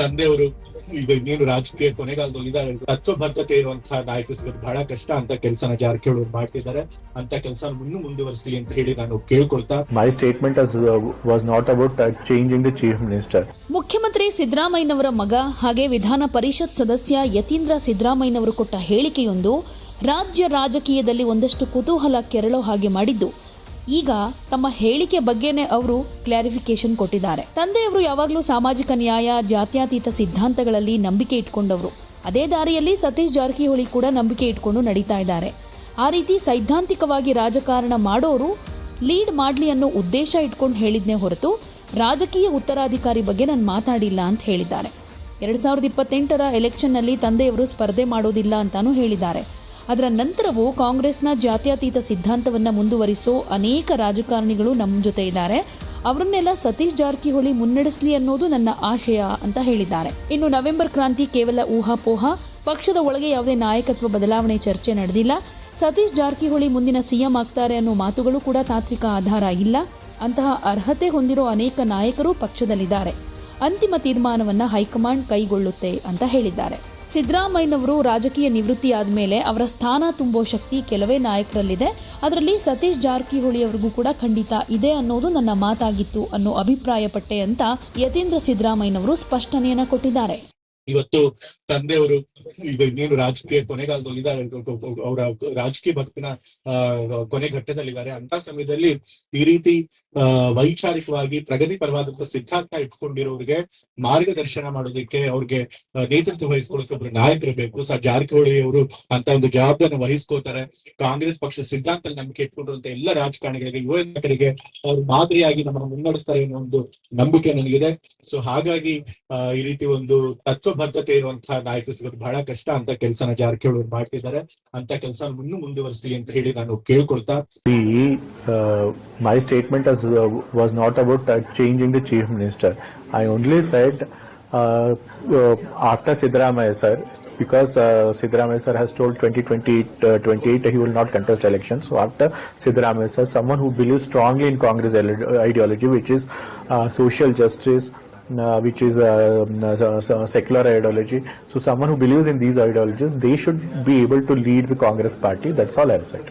ತಂದೆಯವರು ಈಗ ಇನ್ನೇನು ರಾಜಕೀಯ ಕೊನೆಗಾಲದಲ್ಲಿ ಇದ್ದಾರೆ. ತತ್ವಬದ್ಧತೆ ಇರುವಂತಹ ನಾಯಕ ಸಿಗೋದು ಬಹಳ ಕಷ್ಟ ಅಂತ ಕೆಲಸನ ಜಾರಕಿಹೊಳಿ ಅವ್ರು ಮಾಡ್ತಿದ್ದಾರೆ. ಅಂತ ಕೆಲಸ ಇನ್ನೂ ಮುಂದುವರಿಸಲಿ ಅಂತ ಹೇಳಿ ನಾನು ಕೇಳ್ಕೊಳ್ತಾ my statement was not about changing the chief minister ಮುಖ್ಯಮಂತ್ರಿ ಸಿದ್ದರಾಮಯ್ಯನವರ ಮಗ ಹಾಗೆ ವಿಧಾನ ಪರಿಷತ್ ಸದಸ್ಯ ಯತೀಂದ್ರ ಸಿದ್ದರಾಮಯ್ಯನವರು ಕೊಟ್ಟ ಹೇಳಿಕೆಯೊಂದು ರಾಜ್ಯ ರಾಜಕೀಯದಲ್ಲಿ ಒಂದಷ್ಟು ಕುತೂಹಲ ಕೆರಳೋ ಹಾಗೆ ಮಾಡಿದ್ದು. ಈಗ ತಮ್ಮ ಹೇಳಿಕೆ ಬಗ್ಗೆನೇ ಅವರು ಕ್ಲಾರಿಫಿಕೇಶನ್ ಕೊಟ್ಟಿದ್ದಾರೆ. ತಂದೆಯವರು ಯಾವಾಗಲೂ ಸಾಮಾಜಿಕ ನ್ಯಾಯ, ಜಾತ್ಯಾತೀತ ಸಿದ್ಧಾಂತಗಳಲ್ಲಿ ನಂಬಿಕೆ ಇಟ್ಕೊಂಡವರು. ಅದೇ ದಾರಿಯಲ್ಲಿ ಸತೀಶ್ ಜಾರಕಿಹೊಳಿ ಕೂಡ ನಂಬಿಕೆ ಇಟ್ಕೊಂಡು ನಡೀತಾ ಇದ್ದಾರೆ. ಆ ರೀತಿ ಸೈದ್ಧಾಂತಿಕವಾಗಿ ರಾಜಕಾರಣ ಮಾಡೋರು ಲೀಡ್ ಮಾಡಲಿ ಅನ್ನೋ ಉದ್ದೇಶ ಇಟ್ಕೊಂಡು ಹೇಳಿದ್ನೇ ಹೊರತು ರಾಜಕೀಯ ಉತ್ತರಾಧಿಕಾರಿ ಬಗ್ಗೆ ನಾನು ಮಾತಾಡಿಲ್ಲ ಅಂತ ಹೇಳಿದ್ದಾರೆ. ಎರಡು ಸಾವಿರದ ಇಪ್ಪತ್ತೆಂಟರ ಎಲೆಕ್ಷನ್ನಲ್ಲಿ ತಂದೆಯವರು ಸ್ಪರ್ಧೆ ಮಾಡೋದಿಲ್ಲ ಅಂತಾನೂ ಹೇಳಿದ್ದಾರೆ. ಅದರ ನಂತರವೂ ಕಾಂಗ್ರೆಸ್ನ ಜಾತ್ಯತೀತ ಸಿದ್ಧಾಂತವನ್ನು ಮುಂದುವರಿಸೋ ಅನೇಕ ರಾಜಕಾರಣಿಗಳು ನಮ್ಮ ಜೊತೆ ಇದ್ದಾರೆ. ಅವರನ್ನೆಲ್ಲ ಸತೀಶ್ ಜಾರಕಿಹೊಳಿ ಮುನ್ನಡೆಸಲಿ ಅನ್ನೋದು ನನ್ನ ಆಶಯ ಅಂತ ಹೇಳಿದ್ದಾರೆ. ಇನ್ನು ನವೆಂಬರ್ ಕ್ರಾಂತಿ ಕೇವಲ ಊಹಾಪೋಹ. ಪಕ್ಷದ ಒಳಗೆ ಯಾವುದೇ ನಾಯಕತ್ವ ಬದಲಾವಣೆ ಚರ್ಚೆ ನಡೆದಿಲ್ಲ. ಸತೀಶ್ ಜಾರಕಿಹೊಳಿ ಮುಂದಿನ ಸಿಎಂ ಆಗ್ತಾರೆ ಅನ್ನೋ ಮಾತುಗಳು ಕೂಡ ತಾತ್ವಿಕ ಆಧಾರ ಇಲ್ಲ. ಅಂತಹ ಅರ್ಹತೆ ಹೊಂದಿರೋ ಅನೇಕ ನಾಯಕರು ಪಕ್ಷದಲ್ಲಿದ್ದಾರೆ. ಅಂತಿಮ ತೀರ್ಮಾನವನ್ನು ಹೈಕಮಾಂಡ್ ಕೈಗೊಳ್ಳುತ್ತೆ ಅಂತ ಹೇಳಿದ್ದಾರೆ. ಸಿದ್ದರಾಮಯ್ಯನವರು ರಾಜಕೀಯ ನಿವೃತ್ತಿಯಾದ ಮೇಲೆ ಅವರ ಸ್ಥಾನ ತುಂಬೋ ಶಕ್ತಿ ಕೆಲವೇ ನಾಯಕರಲ್ಲಿದೆ. ಅದರಲ್ಲಿ ಸತೀಶ್ ಜಾರಕಿಹೊಳಿ ಅವರಿಗೂ ಕೂಡ ಖಂಡಿತ ಇದೆ ಅನ್ನೋದು ನನ್ನ ಮಾತಾಗಿತ್ತು ಅನ್ನೋ ಅಭಿಪ್ರಾಯಪಟ್ಟೆ ಅಂತ ಯತೀಂದ್ರ ಸಿದ್ದರಾಮಯ್ಯನವರು ಸ್ಪಷ್ಟನೆಯನ್ನು ಕೊಟ್ಟಿದ್ದಾರೆ. ಇವತ್ತು ತಂದೆಯವರು ಈಗ ಇನ್ನೇನು ರಾಜಕೀಯ ಕೊನೆಗಾಲದಲ್ಲಿ ಇದ್ದಾರೆ ಅವರ ರಾಜಕೀಯ ಬದುಕಿನ ಕೊನೆ ಘಟ್ಟದಲ್ಲಿದ್ದಾರೆ. ಅಂತ ಸಮಯದಲ್ಲಿ ಈ ರೀತಿ ವೈಚಾರಿಕವಾಗಿ ಪ್ರಗತಿ ಪರವಾದಂತ ಸಿದ್ಧಾಂತ ಇಟ್ಕೊಂಡಿರೋರಿಗೆ ಮಾರ್ಗದರ್ಶನ ಮಾಡೋದಕ್ಕೆ ಅವ್ರಿಗೆ ನೇತೃತ್ವ ವಹಿಸ್ಕೊಳ್ಳೋಕೆ ಒಬ್ರು ನಾಯಕರು ಬೇಕು. ಸರ್ ಜಾರಕಿಹೊಳಿ ಅವರು ಅಂತ ಒಂದು ಜವಾಬ್ದಾರಿ ವಹಿಸ್ಕೋತಾರೆ ಕಾಂಗ್ರೆಸ್ ಪಕ್ಷ ಸಿದ್ಧಾಂತ ನಂಬಿಕೆ ಇಟ್ಕೊಂಡಿರುವಂತ ಎಲ್ಲ ರಾಜಕಾರಣಿಗಳಿಗೆ, ಯುವ ನಾಯಕರಿಗೆ ಅವ್ರು ಮಾದರಿಯಾಗಿ ನಮ್ಮನ್ನು ಮುನ್ನಡೆಸ್ತಾರೆ ಅನ್ನೋ ಒಂದು ನಂಬಿಕೆ ನನಗಿದೆ. ಸೊ ಹಾಗಾಗಿ ಈ ರೀತಿ ಒಂದು ತತ್ವಬದ್ಧತೆ ಇರುವಂತಹ ನಾಯಕ ಸಿಗೋದು ಬಹಳ ಕಷ್ಟ ಅಂತ ಕೆಲಸನ ಜಾರಕಿಹೊಳಿ ಅವ್ರು ಮಾಡ್ತಿದ್ದಾರೆ ಅಂತ ಕೆಲಸ ಇನ್ನೂ ಮುಂದುವರಿಸಲಿ ಅಂತ ಹೇಳಿ ನಾನು ಕೇಳ್ಕೊಳ್ತಾ The, uh, my statement as, uh, was not about uh, changing the chief minister. I only said uh, uh, after Siddaramaya sir, because uh, Siddaramaya sir has told 2028 uh, 28 he will not contest elections. So after Siddaramaya sir, someone who believes strongly in Congress ide- ideology, which is uh, social justice, uh, which is uh, uh, uh, secular ideology. So someone who believes in these ideologies, they should be able to lead the Congress party. That's all I've said.